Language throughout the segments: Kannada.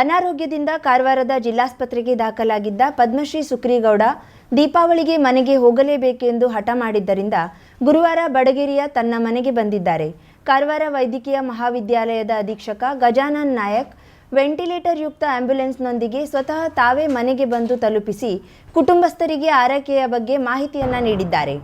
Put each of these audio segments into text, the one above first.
ಅನಾರೋಗ್ಯದಿಂದ ಕಾರವಾರದ ಜಿಲ್ಲಾಸ್ಪತ್ರೆಗೆ ದಾಖಲಾಗಿದ್ದ ಪದ್ಮಶ್ರೀ ಸುಕ್ರೀಗೌಡ ದೀಪಾವಳಿಗೆ ಮನೆಗೆ ಹೋಗಲೇಬೇಕೆಂದು ಹಠ ಮಾಡಿದ್ದರಿಂದ ಗುರುವಾರ ಬಡಗೇರಿಯ ತನ್ನ ಮನೆಗೆ ಬಂದಿದ್ದಾರೆ. ಕಾರವಾರ ವೈದ್ಯಕೀಯ ಮಹಾವಿದ್ಯಾಲಯದ ಅಧೀಕ್ಷಕ ಗಜಾನನ್ ನಾಯಕ್ ವೆಂಟಿಲೇಟರ್ ಯುಕ್ತ ಆಂಬ್ಯುಲೆನ್ಸ್ನೊಂದಿಗೆ ಸ್ವತಃ ತಾವೇ ಮನೆಗೆ ಬಂದು ತಲುಪಿಸಿ ಕುಟುಂಬಸ್ಥರಿಗೆ ಆರೈಕೆಯ ಬಗ್ಗೆ ಮಾಹಿತಿಯನ್ನು ನೀಡಿದ್ದಾರೆ.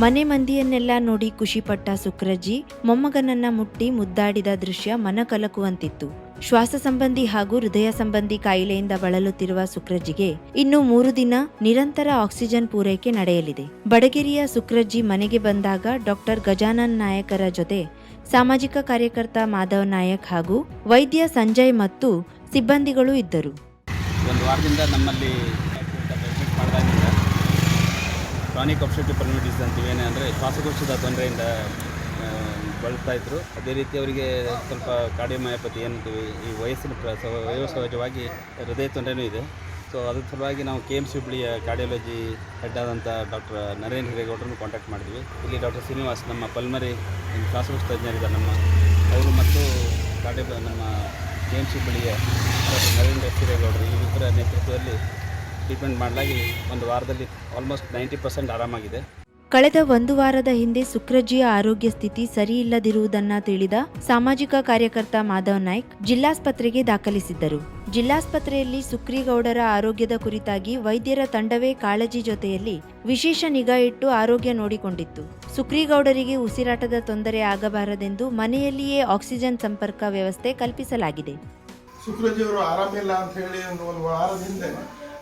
ಮನೆ ಮಂದಿಯನ್ನೆಲ್ಲ ನೋಡಿ ಖುಷಿಪಟ್ಟ ಸುಕ್ರಜ್ಜಿ ಮೊಮ್ಮಗನನ್ನ ಮುಟ್ಟಿ ಮುದ್ದಾಡಿದ ದೃಶ್ಯ ಮನಕಲಕುವಂತಿತ್ತು. ಶ್ವಾಸ ಸಂಬಂಧಿ ಹಾಗೂ ಹೃದಯ ಸಂಬಂಧಿ ಕಾಯಿಲೆಯಿಂದ ಬಳಲುತ್ತಿರುವ ಸುಕ್ರಜ್ಜಿಗೆ ಇನ್ನು ಮೂರು ದಿನ ನಿರಂತರ ಆಕ್ಸಿಜನ್ ಪೂರೈಕೆ ನಡೆಯಲಿದೆ. ಬಡಗಿರಿಯ ಸುಕ್ರಜ್ಜಿ ಮನೆಗೆ ಬಂದಾಗ ಡಾಕ್ಟರ್ ಗಜಾನನ್ ನಾಯಕರ ಜೊತೆ ಸಾಮಾಜಿಕ ಕಾರ್ಯಕರ್ತ ಮಾಧವ್ ನಾಯಕ್ ಹಾಗೂ ವೈದ್ಯ ಸಂಜಯ್ ಮತ್ತು ಸಿಬ್ಬಂದಿಗಳು ಇದ್ದರು. ಒಂದು ವಾರದಿಂದ ನಮ್ಮಲ್ಲಿ ಕ್ರಾನಿಕ್ ಅಬ್ಸ್ಟ್ರಕ್ಟಿವ್ ಪರ್ಮಿಟಿಸ್ ಅಂತೀವಿ ಏನಂದರೆ ಶ್ವಾಸಕೋಶದ ತೊಂದರೆಯಿಂದ ಬಳಸ್ತಾ ಇದ್ರು. ಅದೇ ರೀತಿ ಅವರಿಗೆ ಸ್ವಲ್ಪ ಕಾರ್ಡಿಯೋಮಯೋಪತಿ ಏನಂತೀವಿ ಈ ವಯಸ್ಸಿನ ಪ್ರ ವಯೋಸಹಜವಾಗಿ ಹೃದಯ ತೊಂದರೆನೂ ಇದೆ. ಸೊ ಅದ್ರ ಸಲುವಾಗಿ ನಾವು ಕೆ ಎಂ ಸಿ ಹುಬ್ಳಿಯ ಕಾರ್ಡಿಯಾಲಜಿ ಹೆಡ್ ಆದಂಥ ಡಾಕ್ಟರ್ ನರೇಂದ್ರ ಹಿರೇಗೌಡರನ್ನು ಕಾಂಟ್ಯಾಕ್ಟ್ ಮಾಡಿದ್ವಿ. ಇಲ್ಲಿ ಡಾಕ್ಟರ್ ಶ್ರೀನಿವಾಸ್, ನಮ್ಮ ಪಲ್ಮರಿ ಶ್ವಾಸಕೋಶ ತಜ್ಞರಿದ್ದಾರೆ ನಮ್ಮ, ಅವರು ಮತ್ತು ಕಾರ್ಡಿಯೋ, ನಮ್ಮ ಕೆ ಎಂ ಸಿ ಹುಬ್ಳಿಯ ಡಾಕ್ಟರ್ ನರೇಂದ್ರ ಹಿರೇಗೌಡರು ಇಬ್ಬರ ನೇತೃತ್ವದಲ್ಲಿ ಟ್ರೀಟ್ಮೆಂಟ್ ಮಾಡಲಾಗಿ ಒಂದು ವಾರದಲ್ಲಿ ಆಲ್ಮೋಸ್ಟ್ ನೈಂಟಿ ಪರ್ಸೆಂಟ್ ಆರಾಮಾಗಿದೆ. ಕಳೆದ ಒಂದು ವಾರದ ಹಿಂದೆ ಸುಕ್ರಜ್ಜಿಯ ಆರೋಗ್ಯ ಸ್ಥಿತಿ ಸರಿಯಿಲ್ಲದಿರುವುದನ್ನ ತಿಳಿದ ಸಾಮಾಜಿಕ ಕಾರ್ಯಕರ್ತ ಮಾಧವ್ ನಾಯ್ಕ್ ಜಿಲ್ಲಾಸ್ಪತ್ರೆಗೆ ದಾಖಲಿಸಿದ್ದರು. ಜಿಲ್ಲಾಸ್ಪತ್ರೆಯಲ್ಲಿ ಸುಕ್ರಿಗೌಡರ ಆರೋಗ್ಯದ ಕುರಿತಾಗಿ ವೈದ್ಯರ ತಂಡವೇ ಕಾಳಜಿ ಜೊತೆಯಲ್ಲಿ ವಿಶೇಷ ನಿಗಾ ಇಟ್ಟು ಆರೋಗ್ಯ ನೋಡಿಕೊಂಡಿತ್ತು. ಸುಕ್ರಿಗೌಡರಿಗೆ ಉಸಿರಾಟದ ತೊಂದರೆ ಆಗಬಾರದೆಂದು ಮನೆಯಲ್ಲಿಯೇ ಆಕ್ಸಿಜನ್ ಸಂಪರ್ಕ ವ್ಯವಸ್ಥೆ ಕಲ್ಪಿಸಲಾಗಿದೆ. ಸುಕ್ರಜಿ ಅವರು ಆರಾಮಿಲ್ಲ ಅಂತ ಹೇಳಿ ಒಂದು ಒಂದು ವಾರದ ಹಿಂದೆ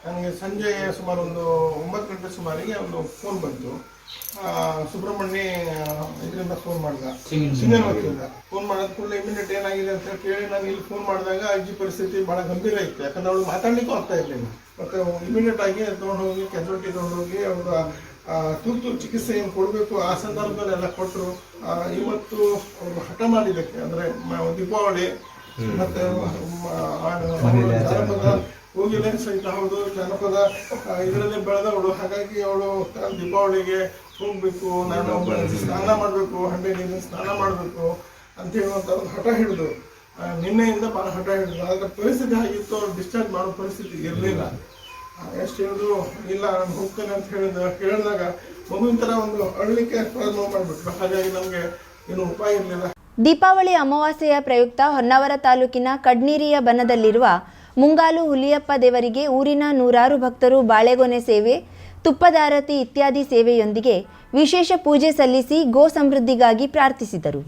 ನನಗೆ ಸಂಜೆ ಸುಮಾರು ಒಂದು ಒಂಬತ್ತು ಗಂಟೆ ಸುಮಾರಿಗೆ ಒಂದು ಫೋನ್ ಬಂತು. ಸುಬ್ರಹ್ಮಣ್ಯ ಇದರಿಂದ ಫೋನ್ ಮಾಡಿದ. ಸಿಂಗನ್ ವಕೀಲ ಫೋನ್ ಮಾಡಿದ ಕೂಡಲೇ ಇಮಿಡಿಯೇಟ್ ಏನಾಗಿದೆ ಅಂತ ಕೇಳಿ ನಾನು ಇಲ್ಲಿ ಫೋನ್ ಮಾಡಿದಾಗ ಅಜ್ಜಿ ಪರಿಸ್ಥಿತಿ ಬಹಳ ಗಂಭೀರ ಇತ್ತು. ಯಾಕಂದ್ರೆ ಅವಳು ಮಾತಾಡ್ಲಿಕ್ಕೂ ಆಗ್ತಾ ಇರಲಿಲ್ಲ. ಮತ್ತೆ ಇಮಿಡಿಯೇಟ್ ಆಗಿ ತೊಗೊಂಡು ಹೋಗಿ ತೊಗೊಂಡೋಗಿ ತೊಗೊಂಡು ಹೋಗಿ ಅವರ ತುರ್ತು ಚಿಕಿತ್ಸೆ ಏನು ಕೊಡಬೇಕು ಆ ಸಂದರ್ಭದಲ್ಲಿ ಎಲ್ಲ ಕೊಟ್ಟರು ಇವತ್ತು ಅವರು ಹಠ ಮಾಡಿದ್ದಕ್ಕೆ ಅಂದ್ರೆ ದೀಪಾವಳಿ ಮತ್ತೆ ಹೋಗಿಲ್ಲ ಸಹಿತ ಅವಳು ಜನಪದ ಇದರಲ್ಲಿ ಬೆಳೆದವಳು. ಹಾಗಾಗಿ ಅವಳು ದೀಪಾವಳಿಗೆ ಹೋಗ್ಬೇಕು, ನಾನು ಸ್ನಾನ ಮಾಡಬೇಕು ಹಂಡೆ ನೀರಿನ ಸ್ನಾನ ಮಾಡಬೇಕು ಅಂತ ಹೇಳುವಂತ ಒಂದು ಹಠ ಹಿಡಿದು ನಿನ್ನೆಯಿಂದ ಬಹಳ ಹಠ ಹಿಡಿದು ಆದ್ರೆ ಪರಿಸ್ಥಿತಿ ಆಗಿತ್ತು ಅವ್ರು ಡಿಸ್ಚಾರ್ಜ್ ಮಾಡೋ ಪರಿಸ್ಥಿತಿ ಇರಲಿಲ್ಲ. ಎಷ್ಟು ಹೇಳಿದ್ರು, ಇಲ್ಲ, ನಾನು ಹೋಗ್ತೇನೆ ಅಂತ ಹೇಳಿದ, ಹೇಳಿದಾಗ ಮಗುವಿನ ಥರ ಒಂದು ಅಳಲಿಕ್ಕೆ ಪ್ರಾರಂಭ ಮಾಡಿಬಿಟ್ರು. ಹಾಗಾಗಿ ನಮಗೆ ಏನು ಉಪಾಯ ಇರಲಿಲ್ಲ. ದೀಪಾವಳಿ ಅಮಾವಾಸ್ಯೆಯ ಪ್ರಯುಕ್ತ ಹೊನ್ನಾವರ ತಾಲೂಕಿನ ಕಡ್ನೀರಿಯ ಬನದಲ್ಲಿರುವ ಮುಂಗಾಲು ಹುಲಿಯಪ್ಪ ದೇವರಿಗೆ ಊರಿನ ನೂರಾರು ಭಕ್ತರು ಬಾಳೆಗೊನೆ ಸೇವೆ, ತುಪ್ಪದಾರತಿ ಇತ್ಯಾದಿ ಸೇವೆಯೊಂದಿಗೆ ವಿಶೇಷ ಪೂಜೆ ಸಲ್ಲಿಸಿ ಗೋ ಸಮೃದ್ಧಿಗಾಗಿ ಪ್ರಾರ್ಥಿಸಿದರು.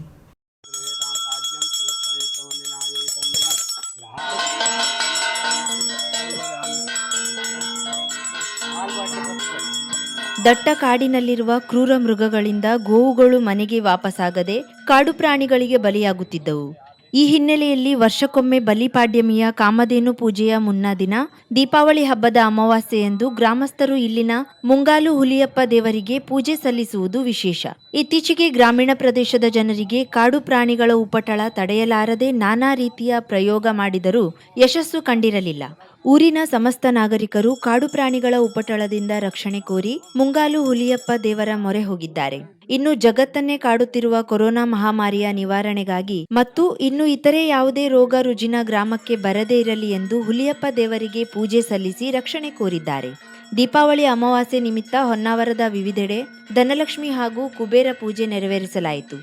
ದಟ್ಟ ಕಾಡಿನಲ್ಲಿರುವ ಕ್ರೂರ ಮೃಗಗಳಿಂದ ಗೋವುಗಳು ಮನೆಗೆ ವಾಪಸಾಗದೆ ಕಾಡು ಪ್ರಾಣಿಗಳಿಗೆ ಬಲಿಯಾಗುತ್ತಿದ್ದವು. ಈ ಹಿನ್ನೆಲೆಯಲ್ಲಿ ವರ್ಷಕ್ಕೊಮ್ಮೆ ಬಲಿಪಾಡ್ಯಮಿಯ ಕಾಮಧೇನು ಪೂಜೆಯ ಮುನ್ನ ದಿನ ದೀಪಾವಳಿ ಹಬ್ಬದ ಅಮಾವಾಸ್ಯೆಯಂದು ಗ್ರಾಮಸ್ಥರು ಇಲ್ಲಿನ ಮುಂಗಾಲು ಹುಲಿಯಪ್ಪ ದೇವರಿಗೆ ಪೂಜೆ ಸಲ್ಲಿಸುವುದು ವಿಶೇಷ. ಇತ್ತೀಚೆಗೆ ಗ್ರಾಮೀಣ ಪ್ರದೇಶದ ಜನರಿಗೆ ಕಾಡು ಪ್ರಾಣಿಗಳ ಉಪಟಳ ತಡೆಯಲಾರದೆ ನಾನಾ ರೀತಿಯ ಪ್ರಯೋಗ ಮಾಡಿದರೂ ಯಶಸ್ಸು ಕಂಡಿರಲಿಲ್ಲ. ಊರಿನ ಸಮಸ್ತ ನಾಗರಿಕರು ಕಾಡು ಪ್ರಾಣಿಗಳ ಉಪಟಳದಿಂದ ರಕ್ಷಣೆ ಕೋರಿ ಮುಂಗಾಲು ಹುಲಿಯಪ್ಪ ದೇವರ ಮೊರೆ ಹೋಗಿದ್ದಾರೆ. ಇನ್ನು ಜಗತ್ತನ್ನೇ ಕಾಡುತ್ತಿರುವ ಕೊರೋನಾ ಮಹಾಮಾರಿಯ ನಿವಾರಣೆಗಾಗಿ ಮತ್ತು ಇನ್ನು ಇತರೆ ಯಾವುದೇ ರೋಗ ರುಜಿನ ಗ್ರಾಮಕ್ಕೆ ಬರದೇ ಇರಲಿ ಎಂದು ಹುಲಿಯಪ್ಪ ದೇವರಿಗೆ ಪೂಜೆ ಸಲ್ಲಿಸಿ ರಕ್ಷಣೆ ಕೋರಿದ್ದಾರೆ. ದೀಪಾವಳಿ ಅಮಾವಾಸ್ಯೆ ನಿಮಿತ್ತ ಹೊನ್ನಾವರದ ವಿವಿಧೆಡೆ ಧನಲಕ್ಷ್ಮಿ ಹಾಗೂ ಕುಬೇರ ಪೂಜೆ ನೆರವೇರಿಸಲಾಯಿತು.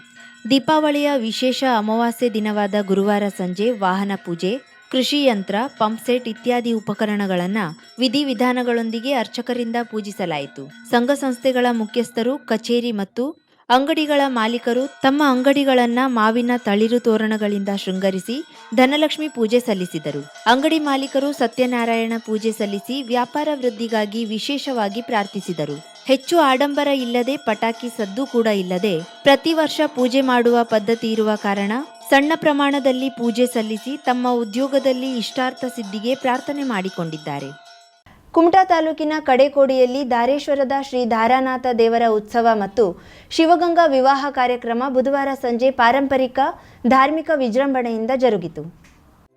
ದೀಪಾವಳಿಯ ವಿಶೇಷ ಅಮಾವಾಸ್ಯೆ ದಿನವಾದ ಗುರುವಾರ ಸಂಜೆ ವಾಹನ ಪೂಜೆ ಕೃಷಿ ಯಂತ್ರ ಪಂಪ್ಸೆಟ್ ಇತ್ಯಾದಿ ಉಪಕರಣಗಳನ್ನು ವಿಧಿವಿಧಾನಗಳೊಂದಿಗೆ ಅರ್ಚಕರಿಂದ ಪೂಜಿಸಲಾಯಿತು. ಸಂಘ ಸಂಸ್ಥೆಗಳ ಮುಖ್ಯಸ್ಥರು, ಕಚೇರಿ ಮತ್ತು ಅಂಗಡಿಗಳ ಮಾಲೀಕರು ತಮ್ಮ ಅಂಗಡಿಗಳನ್ನು ಮಾವಿನ ತಳಿರು ತೋರಣಗಳಿಂದ ಶೃಂಗರಿಸಿ ಧನಲಕ್ಷ್ಮಿ ಪೂಜೆ ಸಲ್ಲಿಸಿದರು. ಅಂಗಡಿ ಮಾಲೀಕರು ಸತ್ಯನಾರಾಯಣ ಪೂಜೆ ಸಲ್ಲಿಸಿ ವ್ಯಾಪಾರ ವೃದ್ಧಿಗಾಗಿ ವಿಶೇಷವಾಗಿ ಪ್ರಾರ್ಥಿಸಿದರು. ಹೆಚ್ಚು ಆಡಂಬರ ಇಲ್ಲದೆ ಪಟಾಕಿ ಸದ್ದು ಕೂಡ ಇಲ್ಲದೆ ಪ್ರತಿ ವರ್ಷ ಪೂಜೆ ಮಾಡುವ ಪದ್ಧತಿ ಇರುವ ಕಾರಣ ಸಣ್ಣ ಪ್ರಮಾಣದಲ್ಲಿ ಪೂಜೆ ಸಲ್ಲಿಸಿ ತಮ್ಮ ಉದ್ಯೋಗದಲ್ಲಿ ಇಷ್ಟಾರ್ಥ ಸಿದ್ಧಿಗೆ ಪ್ರಾರ್ಥನೆ ಮಾಡಿಕೊಂಡಿದ್ದಾರೆ. ಕುಮಟಾ ತಾಲೂಕಿನ ಕಡೆಕೋಡಿಯಲ್ಲಿ ದಾರೇಶ್ವರದ ಶ್ರೀ ಧಾರಾನಾಥ ದೇವರ ಉತ್ಸವ ಮತ್ತು ಶಿವಗಂಗಾ ವಿವಾಹ ಕಾರ್ಯಕ್ರಮ ಬುಧವಾರ ಸಂಜೆ ಪಾರಂಪರಿಕ ಧಾರ್ಮಿಕ ವಿಜೃಂಭಣೆಯಿಂದ ಜರುಗಿತು.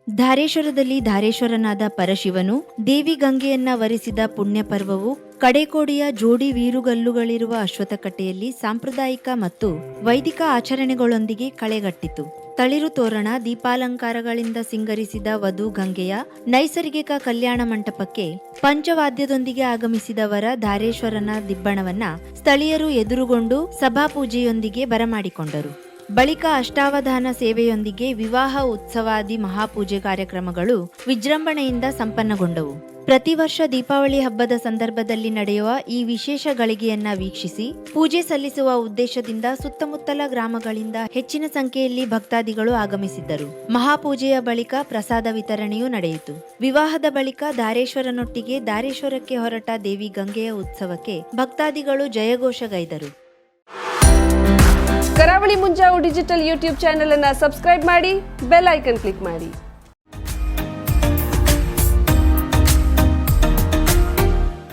ಧಾರೇಶ್ವರದಲ್ಲಿ ಧಾರೇಶ್ವರನಾದ ಪರಶಿವನು ದೇವಿ ಗಂಗೆಯನ್ನ ವರಿಸಿದ ಪುಣ್ಯ ಪರ್ವವು ಕಡೆಕೋಡಿಯ ಜೋಡಿ ವೀರುಗಲ್ಲುಗಳಿರುವ ಅಶ್ವತ್ಥಕಟ್ಟೆಯಲ್ಲಿ ಸಾಂಪ್ರದಾಯಿಕ ಮತ್ತು ವೈದಿಕ ಆಚರಣೆಗಳೊಂದಿಗೆ ಕಳೆಗಟ್ಟಿತು. ತಳಿರು ತೋರಣ ದೀಪಾಲಂಕಾರಗಳಿಂದ ಸಿಂಗರಿಸಿದ ವಧು ಗಂಗೆಯ ನೈಸರ್ಗಿಕ ಕಲ್ಯಾಣ ಮಂಟಪಕ್ಕೆ ಪಂಚವಾದ್ಯದೊಂದಿಗೆ ಆಗಮಿಸಿದವರ ಧಾರೇಶ್ವರನ ದಿಬ್ಬಣವನ್ನ ಸ್ಥಳೀಯರು ಎದುರುಗೊಂಡು ಸಭಾಪೂಜೆಯೊಂದಿಗೆ ಬರಮಾಡಿಕೊಂಡರು. ಬಳಿಕ ಅಷ್ಟಾವಧಾನ ಸೇವೆಯೊಂದಿಗೆ ವಿವಾಹ ಉತ್ಸವಾದಿ ಮಹಾಪೂಜೆ ಕಾರ್ಯಕ್ರಮಗಳು ವಿಜೃಂಭಣೆಯಿಂದ ಸಂಪನ್ನಗೊಂಡವು. ಪ್ರತಿ ವರ್ಷ ದೀಪಾವಳಿ ಹಬ್ಬದ ಸಂದರ್ಭದಲ್ಲಿ ನಡೆಯುವ ಈ ವಿಶೇಷ ಗಳಿಗೆಯನ್ನ ವೀಕ್ಷಿಸಿ, ಪೂಜೆ ಸಲ್ಲಿಸುವ ಉದ್ದೇಶದಿಂದ ಸುತ್ತಮುತ್ತಲ ಗ್ರಾಮಗಳಿಂದ ಹೆಚ್ಚಿನ ಸಂಖ್ಯೆಯಲ್ಲಿ ಭಕ್ತಾದಿಗಳು ಆಗಮಿಸಿದ್ದರು. ಮಹಾಪೂಜೆಯ ಬಳಿಕ ಪ್ರಸಾದ ವಿತರಣೆಯೂ ನಡೆಯಿತು. ವಿವಾಹದ ಬಳಿಕ ದಾರೇಶ್ವರನೊಟ್ಟಿಗೆ ದಾರೇಶ್ವರಕ್ಕೆ ಹೊರಟ ದೇವಿ ಗಂಗೆಯ ಉತ್ಸವಕ್ಕೆ ಭಕ್ತಾದಿಗಳು ಜಯಘೋಷಗೈದರು. Karavali Munjavu digital YouTube channel ಅನ್ನು ಸಬ್ಸ್ಕ್ರೈಬ್ ಮಾಡಿ, ಬೆಲ್ ಐಕನ್ ಕ್ಲಿಕ್ ಮಾಡಿ.